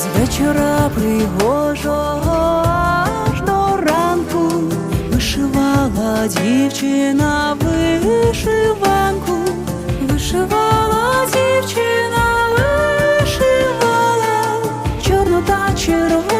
з вечора пригожого аж до ранку вишивала дівчина вишиванку, вишивала дівчина, вишивала, чорнота червона.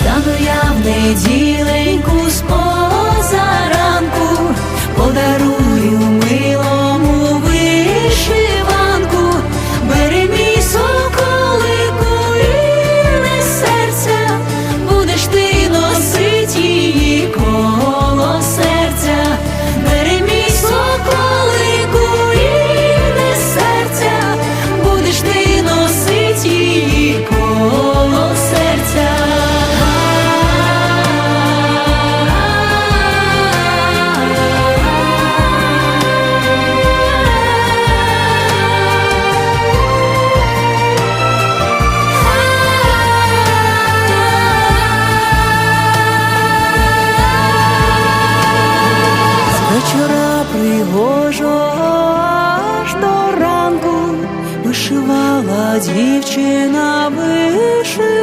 стану я в неділі. Погожо аж до ранку вишивала дівчина вишивала.